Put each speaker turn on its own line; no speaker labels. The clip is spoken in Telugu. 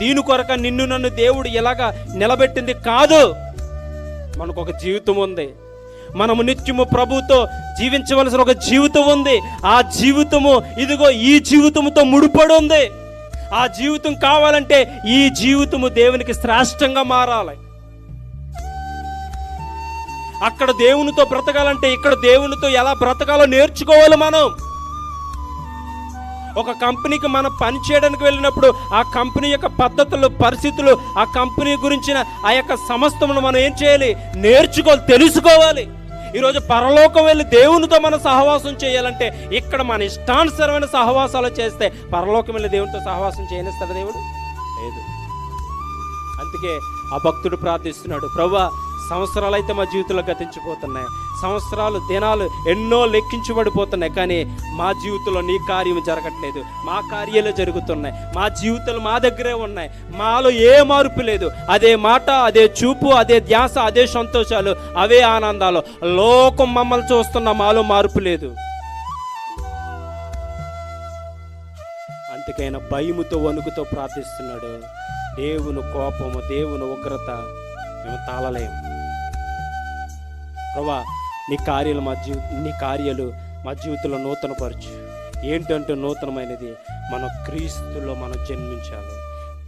దీని కొరక నిన్ను నన్ను దేవుడు ఎలాగా నిలబెట్టింది కాదు. మనకు ఒక జీవితం ఉంది. మనము నిత్యము ప్రభుతో జీవించవలసిన ఒక జీవితం ఉంది. ఆ జీవితము ఇదిగో ఈ జీవితముతో ముడిపడి ఉంది. ఆ జీవితం కావాలంటే ఈ జీవితము దేవునికి శ్రేష్టంగా మారాలి. అక్కడ దేవునితో బ్రతకాలంటే ఇక్కడ దేవునితో ఎలా బ్రతకాలో నేర్చుకోవాలి మనం. ఒక కంపెనీకి మనం పని చేయడానికి వెళ్ళినప్పుడు ఆ కంపెనీ యొక్క పద్ధతులు పరిస్థితులు ఆ కంపెనీ గురించిన ఆ యొక్క సమస్తమును మనం ఏం చేయాలి? నేర్చుకోవాలి తెలుసుకోవాలి. ఈరోజు పరలోకం వెళ్ళి దేవునితో మనం సహవాసం చేయాలంటే ఇక్కడ మన ఇష్టానుసరమైన సహవాసాలు చేస్తే పరలోకం వెళ్ళి దేవునితో సహవాసం చేయనిస్తాడు దేవుడు? లేదు. అందుకే ఆ భక్తుడు ప్రార్థిస్తున్నాడు ప్రభా సంవత్సరాలు అయితే మా జీవితంలో గతించిపోతున్నాయి. సంవత్సరాలు దినాలు ఎన్నో లెక్కించబడిపోతున్నాయి. కానీ మా జీవితంలో నీ కార్యం జరగట్లేదు. మా కార్యాలు జరుగుతున్నాయి. మా జీవితాలు మా దగ్గరే ఉన్నాయి. మాలో ఏ మార్పు లేదు. అదే మాట అదే చూపు అదే ధ్యాస అదే సంతోషాలు అవే ఆనందాలు. లోకం మమ్మల్ని చూస్తున్న మాలో మార్పు లేదు. అందుకైనా భయముతో వణుకుతో ప్రార్థిస్తున్నాడు. దేవుని కోపము దేవుని ఉగ్రత మేము తాళలేము. ప్రభా నీ కార్యాలు మా జీవి నీ కార్యాలు మా జీవితంలో నూతనపరచు. ఏంటంటే నూతనమైనది? మన క్రీస్తులో మనం జన్మించాలి.